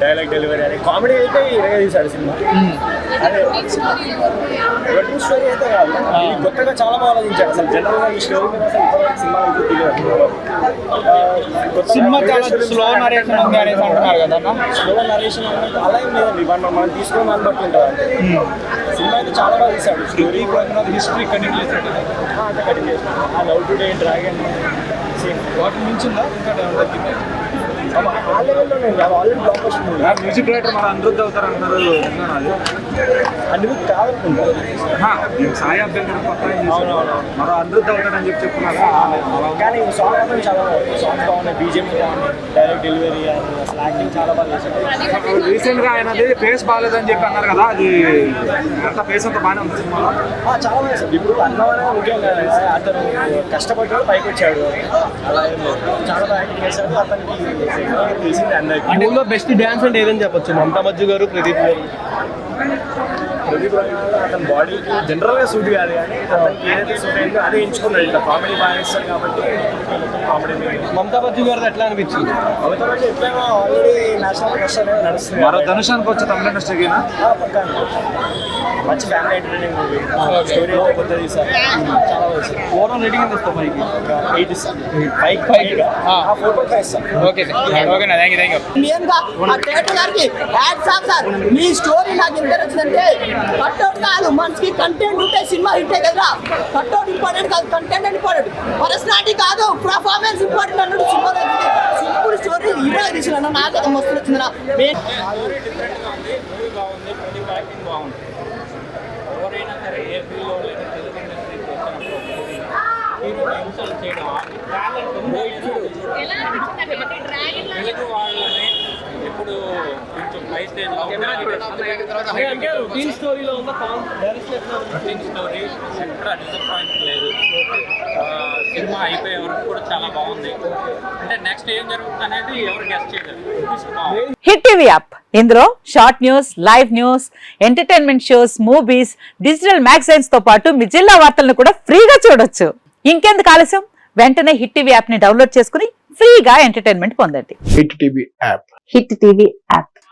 Dialogue delivery అని comedy అయితే ఇరగా తీశాడు సినిమా. అదే. రొటీన్ స్టోరీ అయితే కాదు. ఇది కొత్తగా చాలా బాగా ఆలోచించాడు. అసలు జనరల్గా ఈ స్టోరీ మీద అసలు సినిమా ఇది తెలియదు సినిమా చాలా స్లో నరేషన్ ఉంది అనేసి అంటున్నారు కదా స్లో నరేషన్ అలా ఏం లేదండి. మనం మనం తీసుకున్న దాన్ని బట్టి ఉంటుంది అంతే. సినిమా అయితే చాలా బాగా తీశాడు. స్టోరీ హిస్టరీ కంటిన్యూ చేశాడు. కంటిన్యూ ఆ లవ్ టుడే డ్రాగన్ సేమ్ వాటి మించిందా ఇంకా తగ్గిందా ఆ లెవెల్లో బ్లాక్ వస్తుంది మ్యూజిక్ డైరెక్టర్ మన అనిరుద్ధ్ అవుతారు అంటారు అందుకు కాదనుకుంటా సాయి అభ్యంకర్ కొత్త చేశారు. మరో అనిరుద్ధ్ చెప్పి చెప్తున్నారు. కానీ సాంగ్ మాత్రం చాలా బాగుంది సాంగ్స్ బాగున్నాయి. బీజిఎం బాగుంది డైరెక్ట్ డెలివరీ అసలు యాక్టింగ్ చాలా బాగా చేశాడు రీసెంట్గా ఆయనది ఫేస్ బాగాలేదని చెప్పి అన్నారు కదా అది అంత ఫేస్ అంతా బాగానే ఉంది సినిమాలో. చాలా బాగా ఇప్పుడు అతను కష్టపడ్డాడు పైకి వచ్చాడు చాలా బాగా యాక్టింగ్ చేశాడు అతనికి తెలిసింది అందరికి బెస్ట్ డ్యాన్స్ అంటే ఏదని చెప్పొచ్చు? మమతా మజ్జు గారు ప్రదీప్ గారు. అతని బాడీకి జనరల్గా సూట్ కాదు కానీ అతనికి ఏదైతే సూట్ అయిందో అదే ఎంచుకున్నాడు. ఇట్లా కామెడీ బాగా ఇస్తాడు కాబట్టి కామెడీ మమతా మజ్జు గారు ఎట్లా అనిపించింది? అవతల నుంచి ఎట్లయినా ఆల్రెడీ నేషనల్ అనేది నడుస్తుంది. మరో ధనుష్ అనుకోవచ్చు తమిళ ఇండస్ట్రీకి ఆ, పక్కా. మంచి ఫ్యామిలీ ఎంటర్టైనింగ్ మూవీ స్టోరీ తీసారు చాలా బాగా ఓవరాల్ రేటింగ్ ఎంత ఇస్తాం పైకి? ఎయిట్ ఇస్తాను five Five. Five four point five ఇస్తాను okay thank you thank you ఇండియన్గా ఆ డైరెక్టర్ గారికి హ్యాట్స్ ఆఫ్ సార్ మీ స్టోరీ స్టోరీ నాకు ఎంత నచ్చిందంటే కట్అవుట్ కాదు మనకి కంటెంట్ ఉంటే సినిమా హిట్ కదా. కట్అవుట్ ఇంపార్టెంట్ కాదు కంటెంట్ ఇంపార్టెంట్ పర్సనాలిటీ కాదు పర్ఫార్మెన్స్ ఇంపార్టెంట్ అన్నట్టు సినిమా సింపుల్ స్టోరీ హీరో తీసిన నాకైతే మస్తు నచ్చిందిరా బాగుంది. రొటీన్ స్టోరీలో ఉన్న డైరెక్షన్ రొటీన్ స్టోరీ ఎక్కడ డిసప్పాయింట్ లేదు ఆ, సినిమా అయిపోయే వరకు కూడా చాలా బాగుంది అంటే నెక్స్ట్ ఏం జరుగుతుంది అనేది ఎవరు గెస్ట్ చేయలేరు హిట్ టీవీ యాప్ ఇందులో short news live news entertainment shows movies digital మ్యాగజైన్స్తో పాటు మీ జిల్లా వార్తలను కూడా ఫ్రీగా చూడొచ్చు. ఇంకెందుకు ఆలస్యం? వెంటనే హిట్ టీవీ యాప్ని డౌన్లోడ్ చేసుకుని ఫ్రీగా ఎంటర్టైన్మెంట్ పొందండి. Hit TV app hit TV app